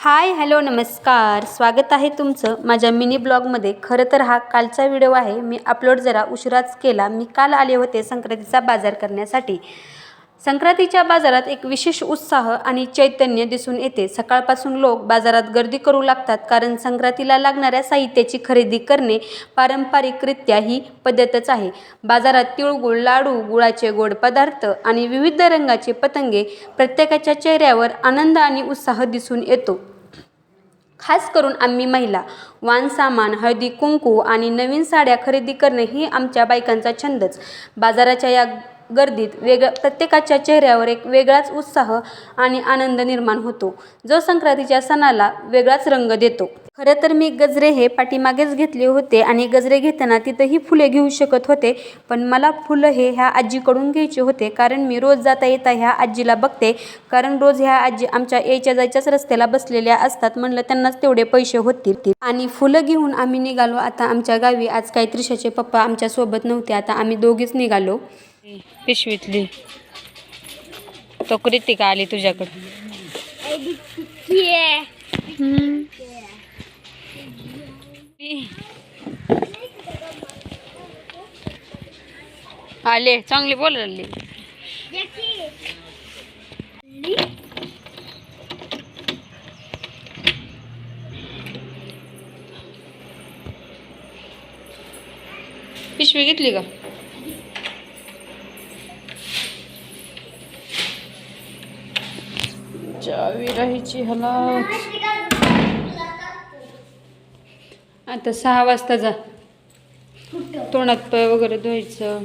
Hi hello नमस्कार. स्वागत आहे तुमचं माझ्या मिनी ब्लॉगमध्ये. खरं तर हा कालचा व्हिडिओ आहे. मी अपलोड जरा उशिराच केला. मी काल आले होते संक्रांतीचा बाजार करण्यासाठी. संक्रांतीच्या बाजारात एक विशेष उत्साह आणि चैतन्य दिसून येते. सकाळपासून लोक बाजारात गर्दी करू लागतात कारण संक्रांतीला लागणाऱ्या साहित्याची खरेदी करणे पारंपरिकरित्या ही पद्धतच आहे. बाजारात तिळगुळ लाडू गुळाचे गोड पदार्थ आणि विविध रंगाचे पतंगे प्रत्येकाच्या चेहऱ्यावर आनंद आणि उत्साह दिसून येतो. खास करून आम्ही महिला. वान सामान हळदी कुंकू आणि नवीन साड्या खरेदी करणे ही आमच्या बायकांचा छंदच. बाजाराच्या या गर्दीत वेगळ्या प्रत्येकाच्या चेहऱ्यावर एक वेगळाच उत्साह आणि आनंद निर्माण होतो. जो संक्रांतीच्या सणाला वेगळाच रंग देतो. खरं तर मी गजरे हे पाठीमागेच घेतले होते आणि गजरे घेताना तिथंही फुले घेऊ शकत होते पण मला फुलं हे ह्या आजीकडून घ्यायचे होते कारण मी रोज जाता येता ह्या आजीला बघते. कारण रोज ह्या आजी आमच्या यायच्या जायच्याच रस्त्याला बसलेल्या असतात म्हणलं त्यांनाच तेवढे पैसे होतील. आणि फुलं घेऊन आम्ही निघालो. आता आमच्या गावी आज काही त्रिशाचे पप्पा आमच्यासोबत नव्हते. आता आम्ही दोघीच निघालो. पिशवीतली तो कृतिका आली तुझ्याकडे आले चांगली बोलली पिशवी घेतली का? चावी राहायची ह्याला आता सहा वाजता जा. तोंडात पाय वगैरे धुवायचं.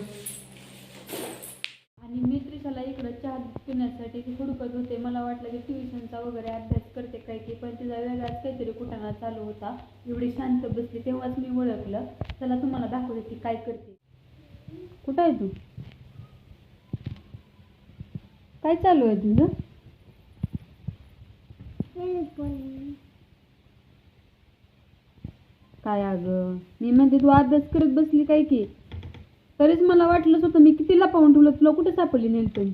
आणि मी त्रिशाला इकडं चहा पिण्यासाठी हुडकत होते. मला वाटलं की ट्युशनचा वगैरे अभ्यास करते काय की पण तिचा वेगळाच काहीतरी कुठाना चालू होता. एवढी शांत बसली तेव्हाच मी ओळखलं. चला तुम्हाला दाखवते ती काय करते. कुठं आहे तू? काय चालू आहे तुझं? काय अगं? मी म्हणते तू अभ्यास करत बसली काय की? तरीच मला वाटलंच होतं मी किती लपावून ठेवलं? तुला कुठे सापडली नेलपेंट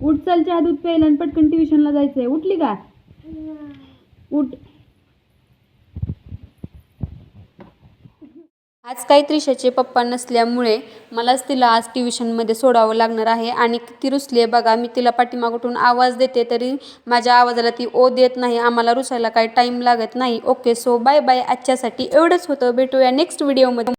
उठ चल चहा दूध प्यायला आणि पटकन ट्युशनला जायचंय. उठली का? उठ. आज काही त्रिशाचे पप्पा नसल्यामुळे मलाच तिला आज ट्युशनमध्ये सोडावं लागणार आहे. आणि ती रुसली आहे बघा मी तिला पाठीमागून आवाज देते तरी माझ्या आवाजाला ती ओ देत नाही आम्हाला रुसायला काही टाईम लागत नाही. ओके सो बाय बाय आजच्यासाठी एवढंच होतं. भेटूया नेक्स्ट व्हिडिओमध्ये